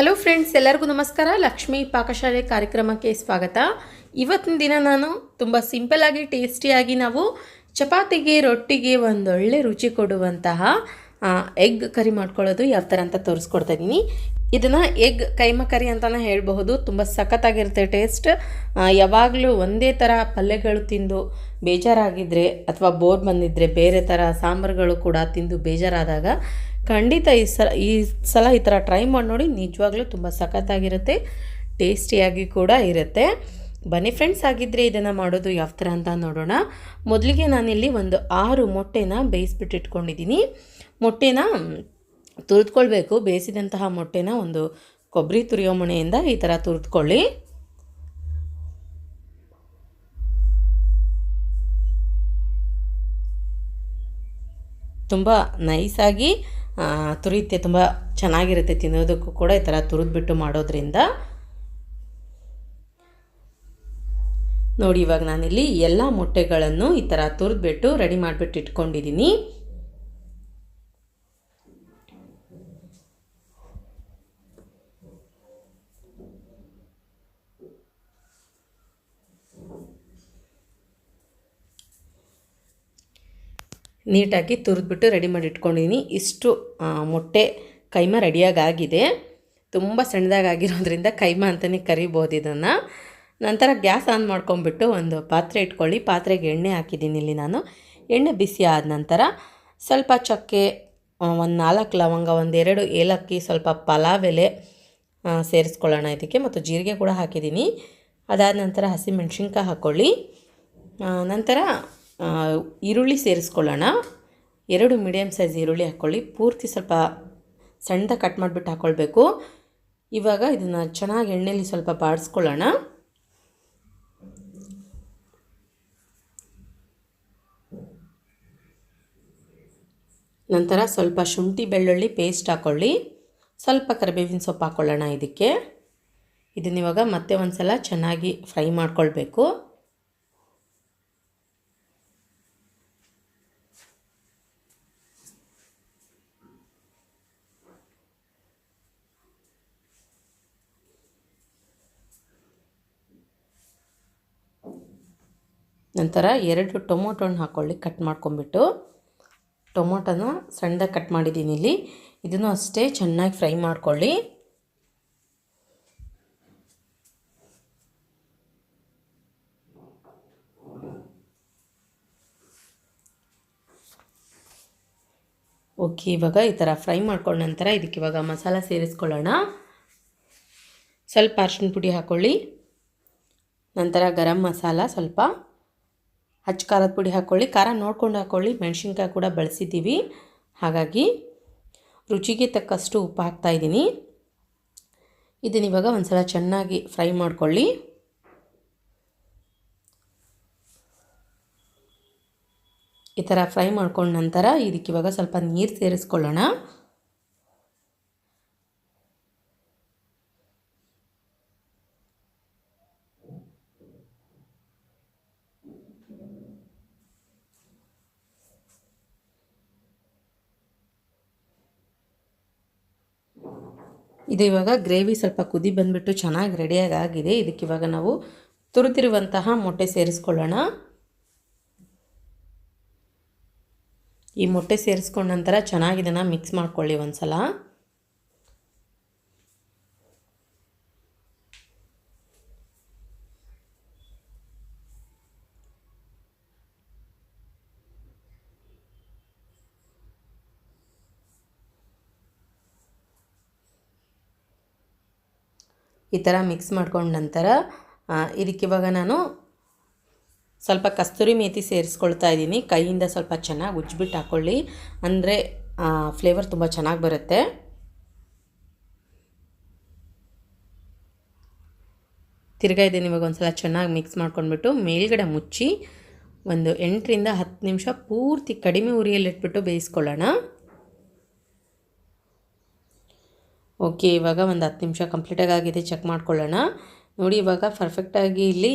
Hello friends ಎಲ್ಲರಿಗೂ ನಮಸ್ಕಾರ. ಲಕ್ಷ್ಮೀ ಪಾಕಶಾಲೆ ಕಾರ್ಯಕ್ರಮಕ್ಕೆ ಸ್ವಾಗತ. ಇವತ್ತಿನ ದಿನ ನಾನು ತುಂಬ ಸಿಂಪಲ್ಲಾಗಿ ಟೇಸ್ಟಿಯಾಗಿ ನಾವು ಚಪಾತಿಗೆ, ರೊಟ್ಟಿಗೆ ಒಂದೊಳ್ಳೆ ರುಚಿ ಕೊಡುವಂತಹ ಎಗ್ ಕರಿ ಮಾಡ್ಕೊಳ್ಳೋದು ಯಾವ ಥರ ಅಂತ ತೋರಿಸ್ಕೊಡ್ತಾ ಇದ್ದೀನಿ ಇದನ್ನು ಎಗ್ ಕೈಮ ಕರಿ ಅಂತಲೇ ಹೇಳಬಹುದು. ತುಂಬ ಸಖತ್ತಾಗಿರುತ್ತೆ ಟೇಸ್ಟ್ ಯಾವಾಗಲೂ ಒಂದೇ ಥರ ಪಲ್ಯಗಳು ತಿಂದು ಬೇಜಾರಾಗಿದ್ದರೆ ಅಥವಾ ಬೋರ್ ಬಂದಿದ್ದರೆ ಬೇರೆ ಥರ ಸಾಂಬಾರುಗಳು ಕೂಡ ತಿಂದು ಬೇಜಾರಾದಾಗ ಖಂಡಿತ ಈ ಸಲ ಈ ಸಲ ಈ ಥರ ಟ್ರೈ ಮಾಡಿ ನೋಡಿ. ನಿಜವಾಗ್ಲೂ ತುಂಬ ಸಖತ್ತಾಗಿರುತ್ತೆ. ಟೇಸ್ಟಿಯಾಗಿ ಕೂಡ ಇರುತ್ತೆ. ಬನ್ನಿ ಫ್ರೆಂಡ್ಸ್ ಆಗಿದ್ದರೆ ಇದನ್ನು ಮಾಡೋದು ಯಾವ ಥರ ಅಂತ ನೋಡೋಣ. ಮೊದಲಿಗೆ ನಾನಿಲ್ಲಿ ಒಂದು ಆರು ಮೊಟ್ಟೆನ ಬೇಯಿಸ್ಬಿಟ್ಟು ಇಟ್ಕೊಂಡಿದ್ದೀನಿ. ಮೊಟ್ಟೆನ ತುರಿದ್ಕೊಳ್ಬೇಕು. ಬೇಯಿಸಿದಂತಹ ಮೊಟ್ಟೆನ ಒಂದು ಕೊಬ್ಬರಿ ತುರಿಯೋ ಮಣೆಯಿಂದ ಈ ಥರ ತುರಿದ್ಕೊಳ್ಳಿ. ತುಂಬ ನೈಸಾಗಿ ತುರಿಯುತ್ತೆ, ತುಂಬ ಚೆನ್ನಾಗಿರುತ್ತೆ, ತಿನ್ನೋದಕ್ಕೂ ಕೂಡ ಈ ಥರ ತುರಿದ್ಬಿಟ್ಟು ಮಾಡೋದ್ರಿಂದ. ನೋಡಿ, ಇವಾಗ ನಾನಿಲ್ಲಿ ಎಲ್ಲ ಮೊಟ್ಟೆಗಳನ್ನು ಈ ಥರ ತುರಿದ್ಬಿಟ್ಟು ರೆಡಿ ಮಾಡಿಬಿಟ್ಟು ಇಟ್ಕೊಂಡಿದ್ದೀನಿ ನೀಟಾಗಿ ತುರಿದ್ಬಿಟ್ಟು ರೆಡಿ ಮಾಡಿ ಇಟ್ಕೊಂಡಿದ್ದೀನಿ ಇಷ್ಟು ಮೊಟ್ಟೆ ಕೈಮ ರೆಡಿಯಾಗಿ ಆಗಿದೆ ತುಂಬ ಸಣ್ಣದಾಗಿರೋದ್ರಿಂದ ಕೈಮ ಅಂತಲೇ ಕರಿಬೋದು ಇದನ್ನು. ನಂತರ ಗ್ಯಾಸ್ ಆನ್ ಮಾಡ್ಕೊಂಬಿಟ್ಟು ಒಂದು ಪಾತ್ರೆ ಇಟ್ಕೊಳ್ಳಿ. ಪಾತ್ರೆಗೆ ಎಣ್ಣೆ ಹಾಕಿದ್ದೀನಿ ಇಲ್ಲಿ ನಾನು. ಎಣ್ಣೆ ಬಿಸಿ ಆದ ನಂತರ ಸ್ವಲ್ಪ ಚಕ್ಕೆ ಒಂದು ನಾಲ್ಕು ಲವಂಗ ಒಂದೆರಡು ಏಲಕ್ಕಿ, ಸ್ವಲ್ಪ ಪಲಾವ್ ಎಲೆ ಸೇರಿಸ್ಕೊಳ್ಳೋಣ ಇದಕ್ಕೆ. ಮತ್ತು ಜೀರಿಗೆ ಕೂಡ ಹಾಕಿದ್ದೀನಿ ಅದಾದ ನಂತರ ಹಸಿಮೆಣ್ಸಿನ್ಕಾಯಿ ಹಾಕ್ಕೊಳ್ಳಿ ನಂತರ ಈರುಳ್ಳಿ ಸೇರಿಸ್ಕೊಳ್ಳೋಣ. ಎರಡು ಮೀಡಿಯಮ್ ಸೈಜ್ ಈರುಳ್ಳಿ ಹಾಕ್ಕೊಳ್ಳಿ. ಪೂರ್ತಿ ಸ್ವಲ್ಪ ಸಣ್ಣದ ಕಟ್ ಮಾಡಿಬಿಟ್ಟು ಹಾಕ್ಕೊಳ್ಬೇಕು ಇವಾಗ ಇದನ್ನು ಚೆನ್ನಾಗಿ ಎಣ್ಣೆಯಲ್ಲಿ ಸ್ವಲ್ಪ ಬಾಡಿಸ್ಕೊಳ್ಳೋಣ ನಂತರ ಸ್ವಲ್ಪ ಶುಂಠಿ ಬೆಳ್ಳುಳ್ಳಿ ಪೇಸ್ಟ್ ಹಾಕ್ಕೊಳ್ಳಿ ಸ್ವಲ್ಪ ಕರಿಬೇವಿನ ಸೊಪ್ಪು ಹಾಕ್ಕೊಳ್ಳೋಣ ಇದಕ್ಕೆ. ಇದನ್ನಿವಾಗ ಮತ್ತೆ ಒಂದು ಸಲ ಚೆನ್ನಾಗಿ ಫ್ರೈ ಮಾಡ್ಕೊಳ್ಬೇಕು. ನಂತರ ಎರಡು ಟೊಮೊಟೊನ ಹಾಕ್ಕೊಳ್ಳಿ ಕಟ್ ಮಾಡ್ಕೊಂಬಿಟ್ಟು ಟೊಮೊಟೊನ ಸಣ್ಣದಾಗಿ ಕಟ್ ಮಾಡಿದ್ದೀನಿ ಇಲ್ಲಿ. ಇದನ್ನು ಅಷ್ಟೇ ಚೆನ್ನಾಗಿ ಫ್ರೈ ಮಾಡ್ಕೊಳ್ಳಿ. ಓಕೆ, ಇವಾಗ ಈ ಥರ ಫ್ರೈ ಮಾಡ್ಕೊಂಡ ನಂತರ ಇದಕ್ಕೆ ಇವಾಗ ಮಸಾಲ ಸೇರಿಸ್ಕೊಳ್ಳೋಣ. ಸ್ವಲ್ಪ ಅರ್ಶಿನ ಪುಡಿ ಹಾಕ್ಕೊಳ್ಳಿ ನಂತರ ಗರಂ ಮಸಾಲ ಸ್ವಲ್ಪ. ಹಚ್ಚ ಖಾರದ ಪುಡಿ ಹಾಕ್ಕೊಳ್ಳಿ ಖಾರ ನೋಡ್ಕೊಂಡು ಹಾಕ್ಕೊಳ್ಳಿ ಮೆಣಸಿನ್ಕಾಯಿ ಕೂಡ ಬಳಸಿದ್ದೀವಿ. ಹಾಗಾಗಿ ರುಚಿಗೆ ತಕ್ಕಷ್ಟು ಉಪ್ಪು ಹಾಕ್ತಾಯಿದ್ದೀನಿ ಇದನ್ನ ಇವಾಗ ಒಂದು ಸಲ ಚೆನ್ನಾಗಿ ಫ್ರೈ ಮಾಡ್ಕೊಳ್ಳಿ. ಈ ಥರ ಫ್ರೈ ಮಾಡ್ಕೊಂಡ ನಂತರ ಇದಕ್ಕೆ ಇವಾಗ ಸ್ವಲ್ಪ ನೀರು ಸೇರಿಸ್ಕೊಳ್ಳೋಣ. ಇದು ಇವಾಗ ಗ್ರೇವಿ ಸ್ವಲ್ಪ ಕುದಿ ಬಂದುಬಿಟ್ಟು ಚೆನ್ನಾಗಿ ರೆಡಿಯಾಗಿ ಆಗಿದೆ. ಇದಕ್ಕೆ ಇವಾಗ ನಾವು ತುರಿದಿರುವಂತಹ ಮೊಟ್ಟೆ ಸೇರಿಸ್ಕೊಳ್ಳೋಣ. ಈ ಮೊಟ್ಟೆ ಸೇರಿಸ್ಕೊಂಡ ನಂತರ ಚೆನ್ನಾಗಿ ಇದನ್ನು ಮಿಕ್ಸ್ ಮಾಡ್ಕೊಳ್ಳಿ ಒಂದು ಸಲ ಈ ಥರ ಮಿಕ್ಸ್ ಮಾಡ್ಕೊಂಡ ನಂತರ ಇದಕ್ಕೆ ಇವಾಗ ನಾನು ಸ್ವಲ್ಪ ಕಸ್ತೂರಿ ಮೇತಿ ಸೇರಿಸ್ಕೊಳ್ತಾ ಇದ್ದೀನಿ. ಕೈಯಿಂದ ಸ್ವಲ್ಪ ಚೆನ್ನಾಗಿ ಉಜ್ಜಿಬಿಟ್ಟು ಹಾಕ್ಕೊಳ್ಳಿ ಅಂದರೆ ಫ್ಲೇವರ್ ತುಂಬ ಚೆನ್ನಾಗಿ ಬರುತ್ತೆ. ತಿರ್ಗಾ ಇದ್ದೀನಿ ಇವಾಗ ಒಂದು ಸಲ ಚೆನ್ನಾಗಿ ಮಿಕ್ಸ್ ಮಾಡ್ಕೊಂಡ್ಬಿಟ್ಟು ಮೇಲ್ಗಡೆ ಮುಚ್ಚಿ ಒಂದು ಎಂಟರಿಂದ ಹತ್ತು ನಿಮಿಷ ಪೂರ್ತಿ ಕಡಿಮೆ ಉರಿಯಲ್ಲಿಟ್ಬಿಟ್ಟು ಬೇಯಿಸ್ಕೊಳ್ಳೋಣ. ಓಕೆ, ಇವಾಗ ಒಂದು ಹತ್ತು ನಿಮಿಷ ಕಂಪ್ಲೀಟಾಗಿ ಆಗಿದೆ ಚೆಕ್ ಮಾಡ್ಕೊಳ್ಳೋಣ. ನೋಡಿ, ಇವಾಗ ಪರ್ಫೆಕ್ಟಾಗಿ ಇಲ್ಲಿ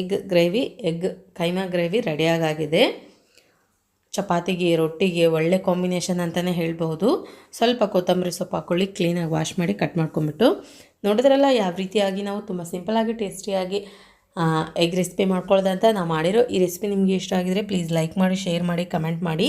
egg gravy egg keema gravy ರೆಡಿಯಾಗಿದೆ ಚಪಾತಿಗೆ, ರೊಟ್ಟಿಗೆ, ಒಳ್ಳೆ ಕಾಂಬಿನೇಷನ್ ಅಂತಲೇ ಹೇಳ್ಬೋದು ಸ್ವಲ್ಪ ಕೊತ್ತಂಬರಿ ಸೊಪ್ಪು ಹಾಕ್ಕೊಳ್ಳಿ ಕ್ಲೀನಾಗಿ ವಾಶ್ ಮಾಡಿ ಕಟ್ ಮಾಡ್ಕೊಂಬಿಟ್ಟು ನೋಡಿದ್ರಲ್ಲ, ಯಾವ ರೀತಿಯಾಗಿ ನಾವು ತುಂಬ ಸಿಂಪಲಾಗಿ ಟೇಸ್ಟಿಯಾಗಿ ಎಗ್ ರೆಸಿಪಿ ಮಾಡ್ಕೊಳ್ಳೋದಂತ ನಾವು ಮಾಡಿರೋ ಈ ರೆಸಿಪಿ ನಿಮಗೆ ಇಷ್ಟ ಆಗಿದರೆ ಪ್ಲೀಸ್ ಲೈಕ್ ಮಾಡಿ ಶೇರ್ ಮಾಡಿ ಕಮೆಂಟ್ ಮಾಡಿ.